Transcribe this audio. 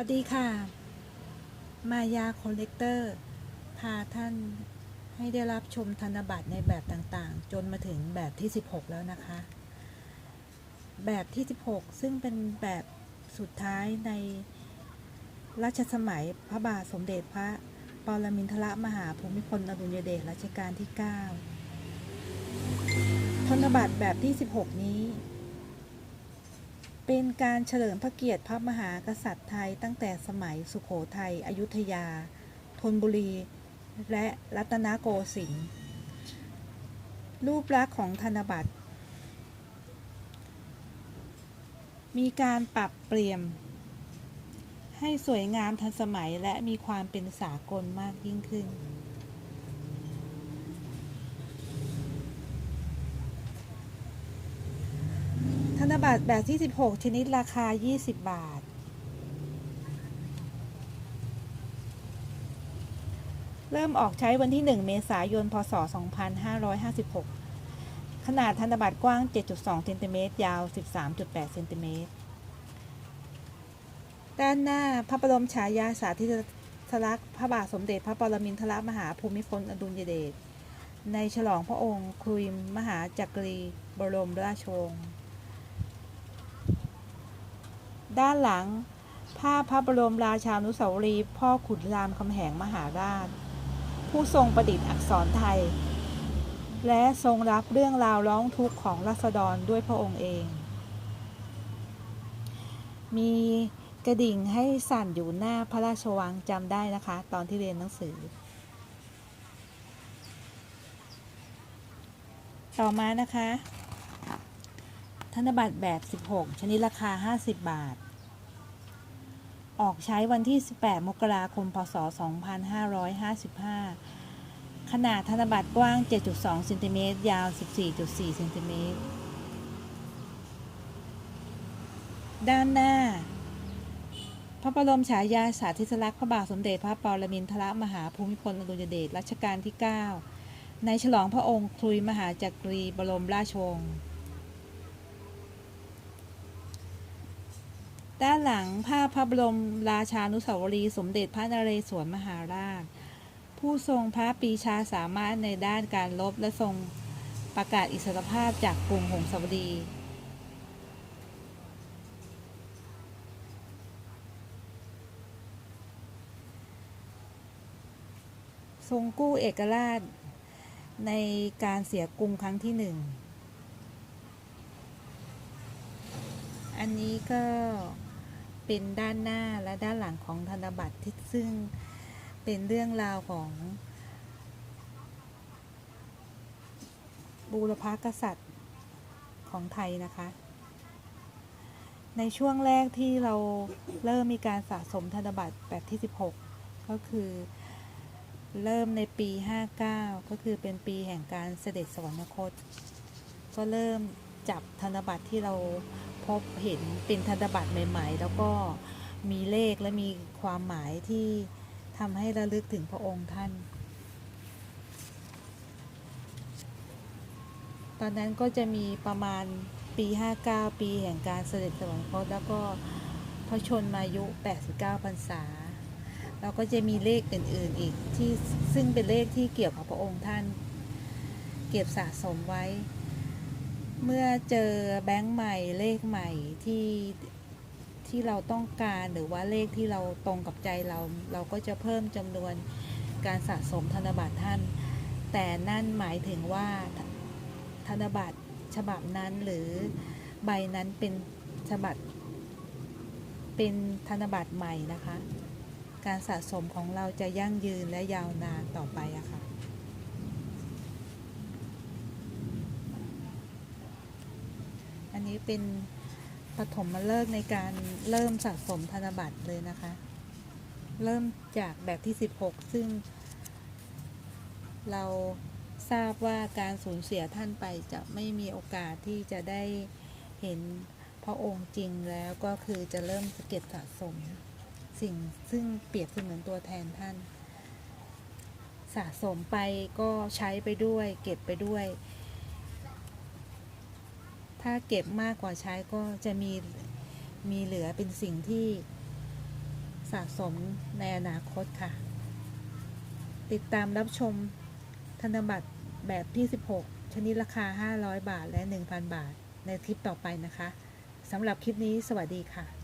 วัสดีค่ะ มายาคอลเลกเตอร์ พาท่านให้ได้รับชมธนบัตรในแบบต่างๆ จนมาถึงแบบที่ 16 แล้วนะคะ แบบที่ 16 ซึ่งเป็นแบบสุดท้ายในรัชสมัยพระบาทสมเด็จพระปรมินทรมหาภูมิพลอดุลยเดชรัชกาลที่ 9 ธนบัตรแบบที่ 16 นี้ เป็นการเฉลิมพระเกียรติพระมหากษัตริย์ไทยตั้งแต่สมัยสุขโขทัย อยุธยา ธนบุรี และรัตนโกสินทร์ รูปลักษณ์ของธนบัตร มีการปรับเปลี่ยนให้สวยงามทันสมัยและมีความเป็นสากลมากยิ่งขึ้น บัตรแบบที่ 16 ชนิดราคา 20 บาท เริ่มออกใช้วันที่ 1 เมษายน พศ 2556 ขนาดธนบัตรกว้าง 7.2เซนติเมตรยาว 13.8เซนติเมตรด้านหน้าพระบรมฉายาสาธิสลักษณ์พระบาทสมเด็จพระปรมินทรมหาภูมิพลอดุลยเดชในฉลองพระองค์ครุยมหาจักรีบรมราชวงศ์ ด้านหลัง ภาพพระบรมราชานุสาวรีย์พ่อขุนรามคำแหงมหาราช ผู้ทรงประดิษฐ์อักษรไทย และทรงรับเรื่องราวร้องทุกข์ของรัษฎรด้วยพระองค์เอง มีกระดิ่งให้สั่นอยู่หน้าพระราชวังจำได้นะคะ ตอนที่เรียนหนังสือ ต่อมานะคะ ธนบัตรแบบ 16 ชนิดราคา 50 บาท ออกใช้วันที่ 18 มกราคม พศ 2555 ขนาดธนบัตรกว้าง 7.2เซนติเมตรยาว 14.4เซนติเมตร ด้านหน้า พระบรมฉายาสาธิสลักษณ์พระบาทสมเด็จพระปรมินทรมหาภูมิพลอดุลยเดชรัชกาลที่ 9 ในฉลองพระองค์ครุยมหาจักรีบรมราชวงศ์ ด้านหลังภาพพระบรมราชานุสาวรีย์สมเด็จพระนเรศวรมหาราช ผู้ทรงพระปีชาสามารถในด้านการลบและทรงประกาศอิสรภาพจากกรุงหงสาวดีทรงกู้เอกราชในการเสียกรุงครั้งที่หนึ่ง อันนี้ก็ เป็นด้านหน้าและด้านหลังของธนบัตรที่ซึ่งเป็นเรื่องราวของบูรพกษัตริย์ของไทยนะคะ ในช่วงแรกที่เราเริ่มมีการสะสมธนบัตรแบบที่ 16 ก็คือเริ่มในปี 59 ก็คือเป็นปีแห่งการเสด็จสวรรคต ก็เริ่มจับธนบัตรที่เรา พบเห็นเป็นธนบัตรใหม่ ๆ แล้วก็มีเลขและมีความหมายที่ทำให้ระลึกถึงพระองค์ท่าน ตอนนั้นก็จะมีประมาณปี 59 ปีแห่งการเสด็จสวรรคตแล้วก็พระชนมายุ 89 พรรษา แล้วก็จะมีเลขอื่นๆอีกที่ซึ่งเป็นเลขที่เกี่ยวกับพระองค์ท่าน เก็บสะสมไว้ เมื่อเจอแบงค์ใหม่เลขใหม่ที่ที่เราต้องการหรือว่าเลขที่เราตรงกับใจเรา เราก็จะเพิ่มจำนวนการสะสมธนบัตรท่าน แต่นั่นหมายถึงว่าธนบัตรฉบับนั้นหรือใบนั้นเป็นฉบับเป็นธนบัตรใหม่นะคะ การสะสมของเราจะยั่งยืนและยาวนานต่อไปอะค่ะน นี้เป็นปฐมฤกษ์ในการเริ่มสะสมธนบัตรเลยนะคะ เริ่มจากแบบที่ 16 ซึ่ง เราทราบว่าการสูญเสียท่านไปจะไม่มีโอกาสที่จะได้เห็นพระองค์จริงแล้วก็คือจะเริ่มเก็บสะสม สิ่งซึ่งเปรียบเสมือนตัวแทนท่าน สะสมไปก็ใช้ไปด้วย เก็บไปด้วย ถ้าเก็บมากกว่าใช้ก็จะมีมีเหลือเป็นสิ่งที่สะสมในอนาคตค่ะ ติดตามรับชมธนบัตรแบบที่ 16 ชนิดราคา 500 บาทและ 1,000 บาทในคลิปต่อไปนะคะสำหรับคลิปนี้สวัสดีค่ะ